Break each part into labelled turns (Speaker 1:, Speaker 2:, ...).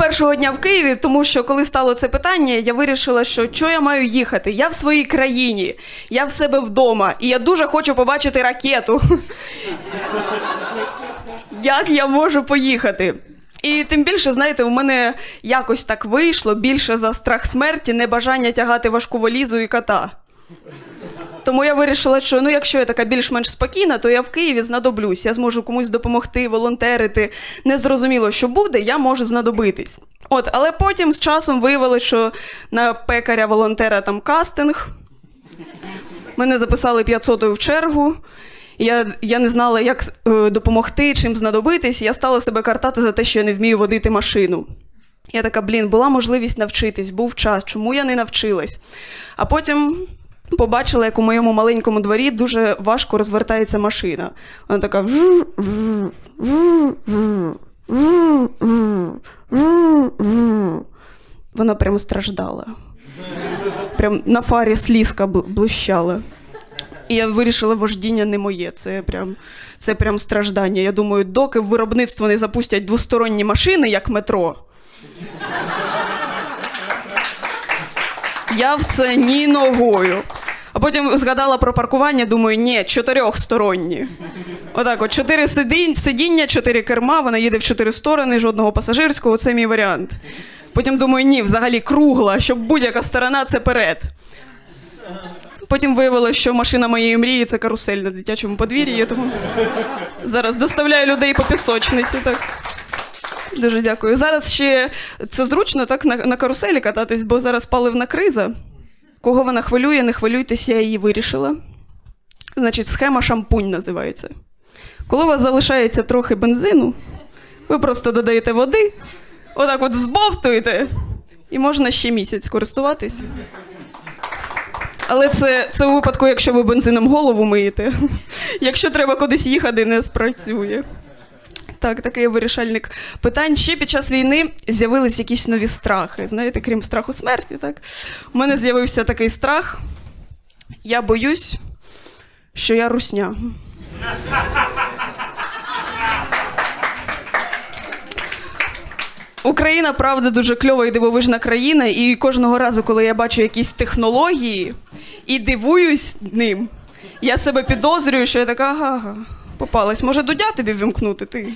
Speaker 1: першого дня в Києві, тому що коли стало це питання, я вирішила, що що я маю їхати? Я в своїй країні, я в себе вдома, і я дуже хочу побачити ракету. Як я можу поїхати? І тим більше, знаєте, у мене якось так вийшло більше за страх смерті, небажання тягати важку валізу і кота. Тому я вирішила, що ну, якщо я така більш-менш спокійна, то я в Києві знадоблюсь. Я зможу комусь допомогти, волонтерити. Незрозуміло, що буде, я можу знадобитись. От, але потім з часом виявилось, що на пекаря-волонтера там кастинг. Мене записали 500 в чергу. Я, я не знала, як е, допомогти, чим знадобитись. Я стала себе картати за те, що я не вмію водити машину. Я така, блін, була можливість навчитись, був час, чому я не навчилась? А потім побачила, як у моєму маленькому дворі дуже важко розвертається машина. Вона така. Вона прямо страждала. Прям на фарі слізка бл- блищала. І я вирішила, вождіння не моє. Це прям, це прям страждання. Я думаю, доки в виробництво не запустять двосторонні машини, як метро. Я в це ні ногою. Потім згадала про паркування, думаю, ні, чотирьохсторонні. Отак, от чотири сидіння, чотири керма, вона їде в чотири сторони, жодного пасажирського, це мій варіант. Потім думаю, ні, взагалі кругла, щоб будь-яка сторона це перед. Потім виявилося, що машина моєї мрії це карусель на дитячому подвір'ї, тому зараз доставляю людей по пісочниці. Так. Дуже дякую. Зараз ще це зручно так на, на каруселі кататись, бо зараз паливна криза. Кого вона хвилює, не хвилюйтесь, я її вирішила. Значить, схема шампунь називається. Коли у вас залишається трохи бензину, ви просто додаєте води, отак от збовтуєте, і можна ще місяць користуватись. Але це, це у випадку, якщо ви бензином голову миєте. Якщо треба кудись їхати, не спрацює. Так, такий вирішальник питань. Ще під час війни з'явились якісь нові страхи. Знаєте, крім страху смерті, так? У мене з'явився такий страх. Я боюсь, що я русня. Україна, правда, дуже кльова і дивовижна країна, і кожного разу, коли я бачу якісь технології і дивуюсь ним, я себе підозрюю, що я така, ага, попалась. Може, дудя тобі вимкнути, ти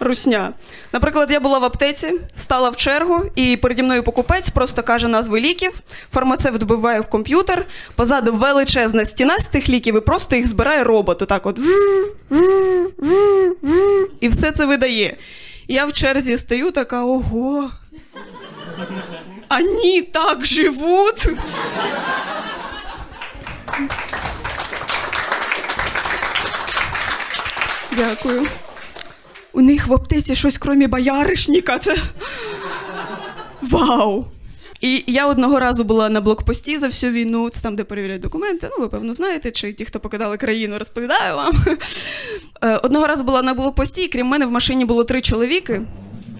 Speaker 1: русня. Наприклад, я була в аптеці, стала в чергу, і переді мною покупець просто каже назви ліків. Фармацевт вбиває в комп'ютер, позаду величезна стіна з тих ліків, і просто їх збирає робот. Отак от. І все це видає. Я в черзі стою, така ого. Они так живуть. Дякую. У них в аптеці щось крім бояришника. Це вау! І я одного разу була на блокпості за всю війну, це там, де перевіряють документи. Ну, ви певно знаєте, чи ті, хто покидали країну, розповідаю вам. Е, Одного разу була на блокпості, і крім мене в машині було три чоловіки.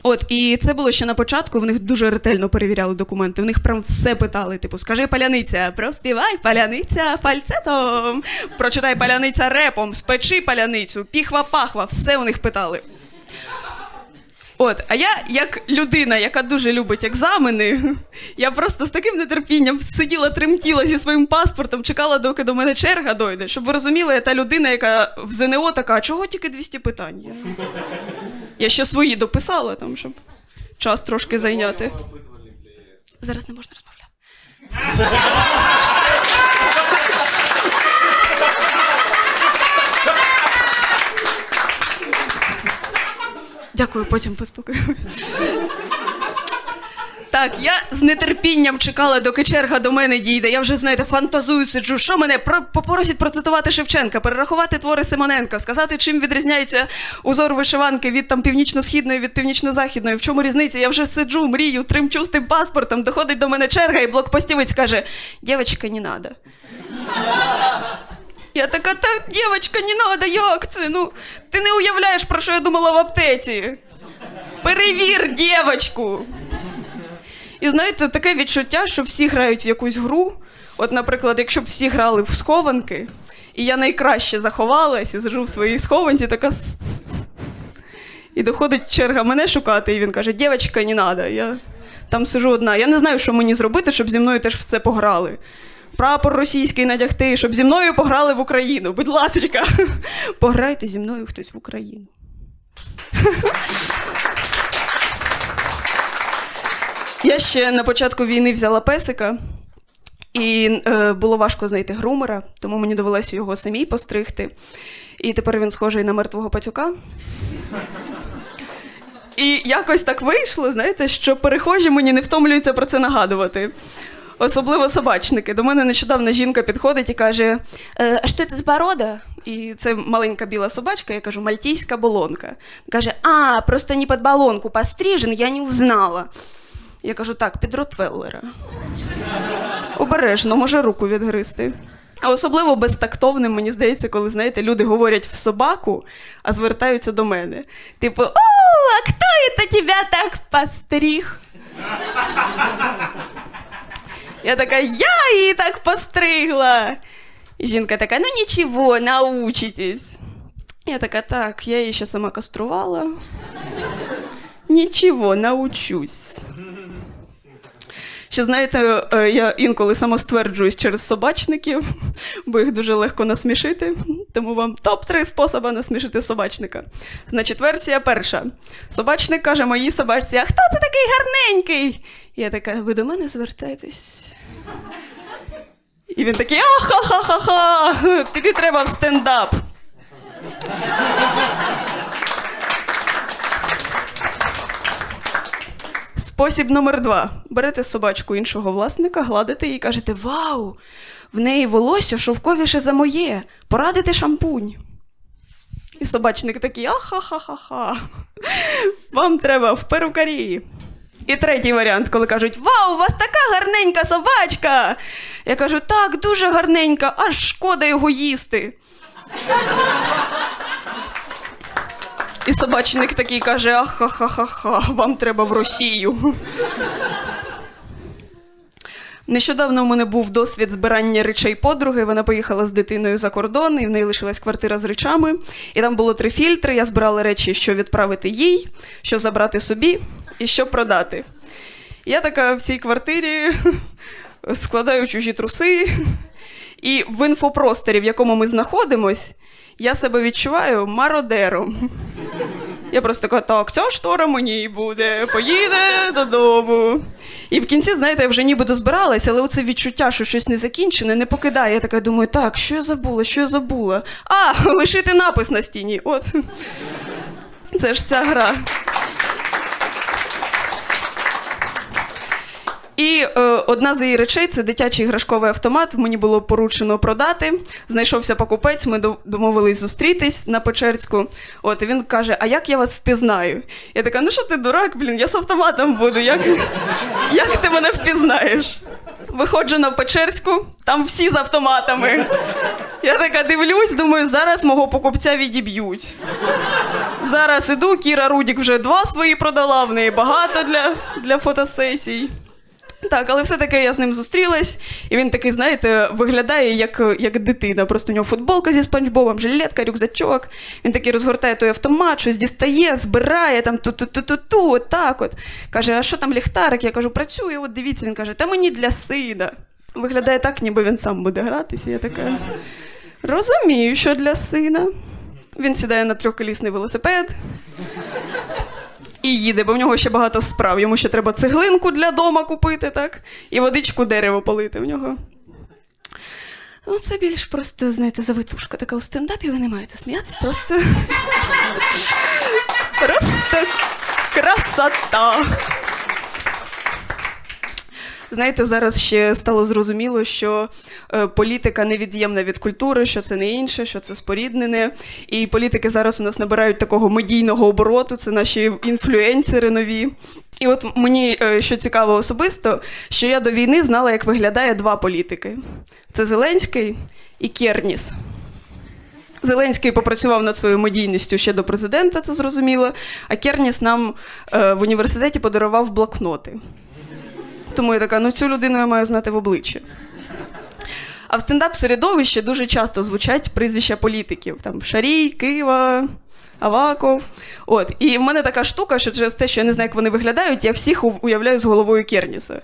Speaker 1: От, і це було ще на початку. В них дуже ретельно перевіряли документи. В них прям все питали: типу, скажи паляниця, проспівай паляниця фальцетом, прочитай паляниця репом, спечи паляницю, піхва-пахва, все у них питали. От, а я, як людина, яка дуже любить екзамени, я просто з таким нетерпінням сиділа, тремтіла зі своїм паспортом, чекала, доки до мене черга дойде. Щоб ви розуміли, я та людина, яка в ЗНО така, чого тільки 200 питань? Я, я ще свої дописала, там, щоб час трошки зайняти. Зараз не можна розмовляти. Дякую, потім поспілкуємося. Так, я з нетерпінням чекала, доки черга до мене дійде. Я вже, знаєте, фантазую сиджу. Що мене про, попросять процитувати Шевченка, перерахувати твори Симоненка, сказати, чим відрізняється узор вишиванки від там північно-східної від північно-західної. В чому різниця? Я вже сиджу, мрію, тремчу з тим паспортом. Доходить до мене черга, і блокпостівець каже: Дівчатка, не надо. Я така, та дівчатка, не надо, як це? Ну, ти не уявляєш, про що я думала в аптеці. Перевір дівчатку. І знаєте, таке відчуття, що всі грають в якусь гру. От, наприклад, якщо б всі грали в схованки, і я найкраще заховалась і сижу в своїй схованці, така. І доходить черга мене шукати, і він каже: Дівчинка, не треба. Я там сижу одна. Я не знаю, що мені зробити, щоб зі мною теж в це пограли. Прапор російський надягти, щоб зі мною пограли в Україну. Будь ласка, пограйте зі мною хтось в Україну. Я ще на початку війни взяла песика, і е, було важко знайти грумера, тому мені довелося його самій постригти. І тепер він схожий на мертвого пацюка. І якось так вийшло, знаєте, що перехожі мені не втомлюються про це нагадувати. Особливо собачники. До мене нещодавно жінка підходить і каже: «Е, А що це за порода? І це маленька біла собачка, я кажу, мальтійська болонка. Каже: А, просто не під балонку пострижен, я не узнала. Я кажу, так, під Ротвеллера. Обережно, може руку відгризти. А особливо безтактовним, мені здається, коли, знаєте, люди говорять в собаку, а звертаються до мене. Типу, о, а хто це тебе так постриг? Я така, я її так постригла. І жінка така, ну нічого, научитесь. Я така, так, я її ще сама каструвала. Нічого, научусь. Ще знаєте, е, я інколи самостверджуюсь через собачників, бо їх дуже легко насмішити. Тому вам топ-3 способи насмішити собачника. Значить, версія перша. Собачник каже моїй собачці: А хто це такий гарненький? Я така, ви до мене звертаєтесь? І він такий: ахахахаха, тобі треба в стендап. Спосіб номер два. Берете собачку іншого власника, гладите і кажете: Вау! В неї волосся шовковіше за моє. Порадите шампунь. І собачник такий: ахахахаха. Вам треба в перукарі. І третій варіант, коли кажуть: Вау, у вас така гарненька собачка! Я кажу, так, дуже гарненька, аж шкода його їсти. І собачник такий каже: ахахахаха, вам треба в Росію. Нещодавно в мене був досвід збирання речей подруги. Вона поїхала з дитиною за кордон, і в неї лишилась квартира з речами. І там було три фільтри. Я збирала речі, що відправити їй, що забрати собі і що продати. Я така в цій квартирі складаю чужі труси. І в інфопросторі, в якому ми знаходимось, я себе відчуваю мародером. Я просто така, так, ця штора мені буде, поїде додому. І в кінці, знаєте, я вже ніби дозбиралася, але оце відчуття, що щось не закінчене, не покидає. Я така думаю, так, що я забула, що я забула? А, лишити напис на стіні. От. Це ж ця гра. І е, одна з її речей це дитячий іграшковий автомат. Мені було поручено продати. Знайшовся покупець, ми домовились зустрітись на Печерську. От і він каже: А як я вас впізнаю? Я така, ну що ти дурак, блін, я з автоматом буду. Як, як ти мене впізнаєш? Виходжу на Печерську, там всі з автоматами. Я така дивлюсь, думаю, зараз мого покупця відіб'ють. Зараз іду, Кіра Рудік вже два свої продала, в неї багато для, для фотосесій. Так, але все-таки я з ним зустрілась, і він такий, знаєте, виглядає як, як дитина. Просто у нього футболка зі спанчбобом, жилетка, рюкзачок. Він такий розгортає той автомат, щось дістає, збирає там ту-ту-ту-ту-ту, отак от. Каже, а що там ліхтарик? Я кажу, працює, от дивіться. Він каже, та мені для сина. Виглядає так, ніби він сам буде гратися. Я така. Розумію, що для сина. Він сідає на трьохколісний велосипед і їде, бо в нього ще багато справ. Йому ще треба цеглинку для дома купити, так? І водичку дерево полити в нього. Ну, це більш просто, знаєте, завитушка така у стендапі, ви не маєте сміятись, просто. Просто красота. Знаєте, зараз ще стало зрозуміло, що е, політика невід'ємна від культури, що це не інше, що це споріднене. І політики зараз у нас набирають такого медійного обороту, це наші інфлюенсери нові. І от мені е, що цікаво особисто, що я до війни знала, як виглядає два політики: це Зеленський і Керніс. Зеленський попрацював над своєю медійністю ще до президента, це зрозуміло. А Керніс нам е, в університеті подарував блокноти. Тому я така, ну цю людину я маю знати в обличчя. А в стендап-середовищі дуже часто звучать прізвища політиків: там Шарій, Кива, Аваков. От. І в мене така штука, що через те, що я не знаю, як вони виглядають, я всіх уявляю з головою Керніса.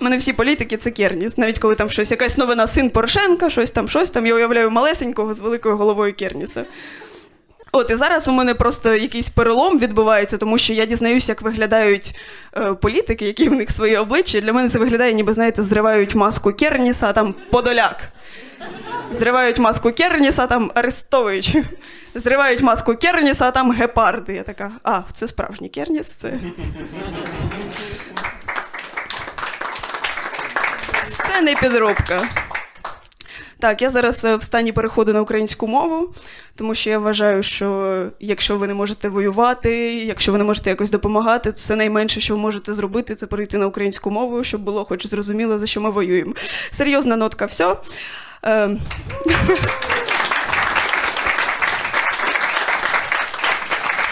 Speaker 1: У мене всі політики це Керніс. Навіть коли там щось, якась новина син Порошенка, щось там, щось там, я уявляю малесенького з великою головою Керніса. От і зараз у мене просто якийсь перелом відбувається, тому що я дізнаюся, як виглядають е, політики, які в них свої обличчя. Для мене це виглядає, ніби знаєте, зривають маску Керніса, а там Подоляк. Зривають маску Керніса, там Арестович. Зривають маску Керніса, а там гепарди. Я така, а, це справжній Керніс, це. Це не підробка. Так, я зараз е, в стані переходу на українську мову, тому що я вважаю, що якщо ви не можете воювати, якщо ви не можете якось допомагати, то це найменше, що ви можете зробити, це перейти на українську мову, щоб було хоч зрозуміло, за що ми воюємо. Серйозна нотка, все. Е,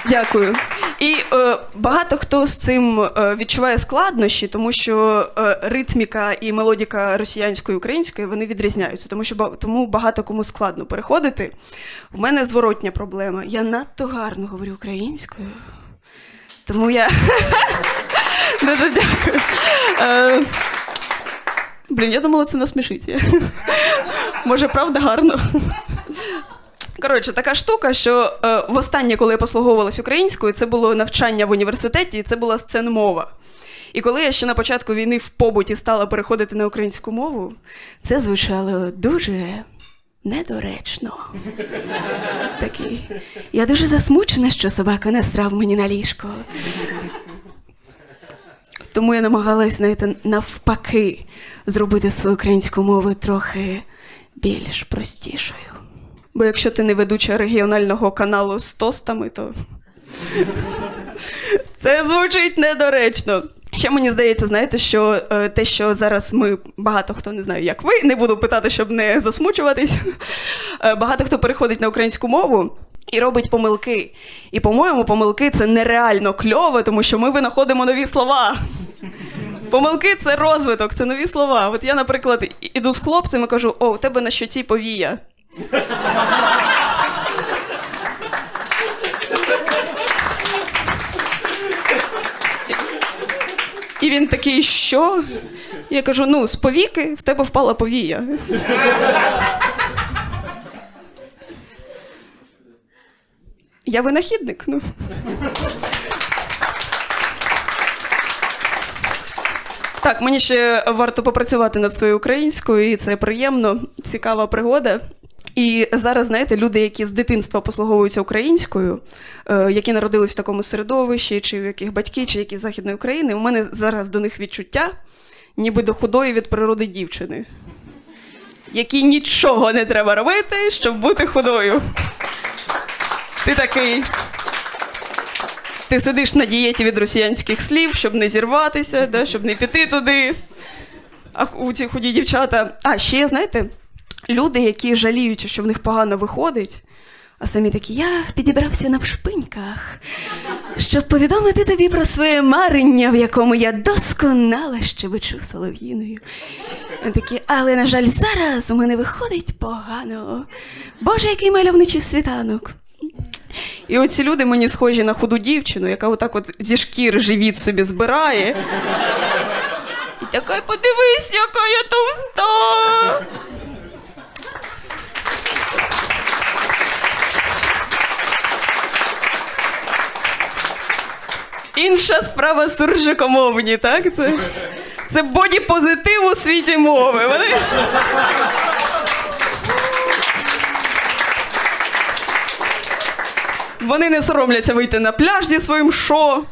Speaker 1: Дякую. І е, багато хто з цим е, відчуває складнощі, тому що е, ритміка і мелодіка росіянської і української вони відрізняються, тому що тому багато кому складно переходити. У мене зворотня проблема. Я надто гарно говорю українською, тому я дуже дякую. Е, Блін, я думала, це насмішить. Може, правда гарно. Коротше, така штука, що е, востаннє, коли я послуговувалась українською, це було навчання в університеті, і це була сценмова. І коли я ще на початку війни в побуті стала переходити на українську мову, це звучало дуже недоречно. Такий. Я дуже засмучена, що собака насрав мені на ліжко. Тому я намагалась, знаєте, навпаки, зробити свою українську мову трохи більш простішою. Бо якщо ти не ведуча регіонального каналу з тостами, то це звучить недоречно. Ще мені здається, знаєте, що е, те, що зараз ми багато хто не знаю, як ви, не буду питати, щоб не засмучуватись. Е, багато хто переходить на українську мову і робить помилки. І, по-моєму, помилки це нереально кльово, тому що ми винаходимо нові слова. Помилки це розвиток, це нові слова. От я, наприклад, іду з хлопцем і кажу: о, у тебе на щоці повія. І він такий, що? Я кажу: ну, з повіки в тебе впала повія. Я винахідник. Ну. Так, мені ще варто попрацювати над своєю українською, і це приємно, цікава пригода. І зараз, знаєте, люди, які з дитинства послуговуються українською, е, які народились в такому середовищі, чи в яких батьки, чи які з Західної України, у мене зараз до них відчуття, ніби до худої від природи дівчини, якій нічого не треба робити, щоб бути худою. Ти такий. Ти сидиш на дієті від росіянських слів, щоб не зірватися, да, щоб не піти туди. А у ці худі дівчата. А ще, знаєте, люди, які жаліють, що в них погано виходить, а самі такі, я підібрався навшпиньках, щоб повідомити тобі про своє марення, в якому я досконало щебечу солов'їною. Такі, але, на жаль, зараз у мене виходить погано. Боже, який мальовничий світанок. І оці люди мені схожі на худу дівчину, яка отак от зі шкір живіт собі збирає. І така, подивись, яка я товста. Інша справа суржикомовні, так? Це, це боді-позитив у світі мови. Вони... Вони не соромляться вийти на пляж зі своїм шо.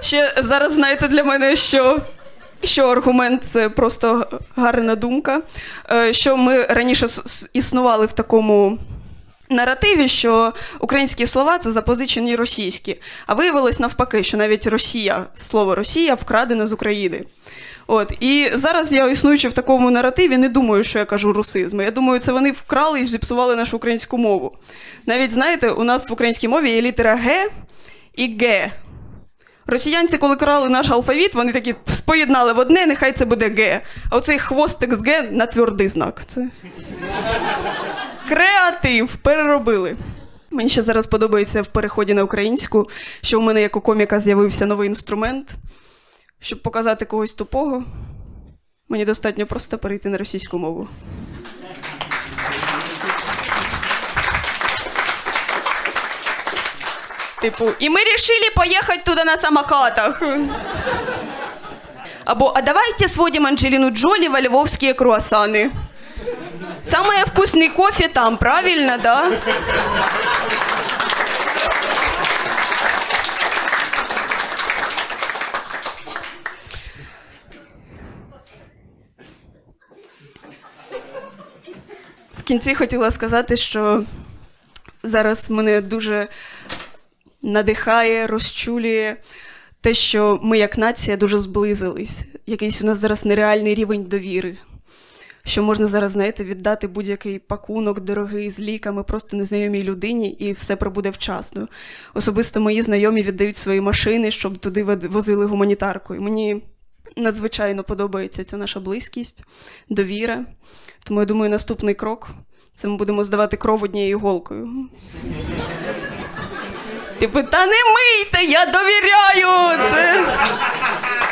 Speaker 1: Ще зараз знаєте для мене, що, що аргумент це просто гарна думка. Е, Що ми раніше існували в такому наративі, що українські слова це запозичені російські. А виявилось навпаки, що навіть Росія, слово Росія вкрадене з України. От і зараз я існуючи в такому наративі, не думаю, що я кажу русизми. Я думаю, це вони вкрали і зіпсували нашу українську мову. Навіть знаєте, у нас в українській мові є літера Г і Г. Росіянці, коли крали наш алфавіт, вони такі споєднали в одне, нехай це буде Г. А оцей хвостик з Г на твердий знак. Це... Креатив, переробили. Мені ще зараз подобається в переході на українську, що у мене як у коміка з'явився новий інструмент. Щоб показати когось тупого, мені достатньо просто перейти на російську мову. Типу, і ми решили поїхати туди на самокатах. Або, а давайте сводим Анджелину Джоли во львовские круассаны. Самый вкусный кофе там, правильно, да? В кінці хотіла сказати, що зараз мене дуже надихає, розчулює те, що ми як нація дуже зблизились. Якийсь у нас зараз нереальний рівень довіри. Що можна зараз, знаєте, віддати будь-який пакунок дорогий з ліками просто незнайомій людині, і все прибуде вчасно. Особисто мої знайомі віддають свої машини, щоб туди возили гуманітарку. І мені надзвичайно подобається ця наша близькість, довіра. Тому я думаю, наступний крок це ми будемо здавати кров однією голкою. Типу, та не мийте, я довіряю! Це,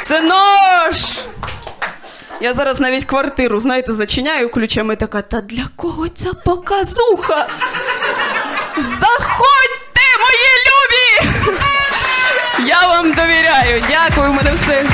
Speaker 1: це наш! Я зараз навіть квартиру, знаєте, зачиняю ключами така, та для кого ця показуха? Заходьте, мої любі! Я вам довіряю. Дякую, у мене все.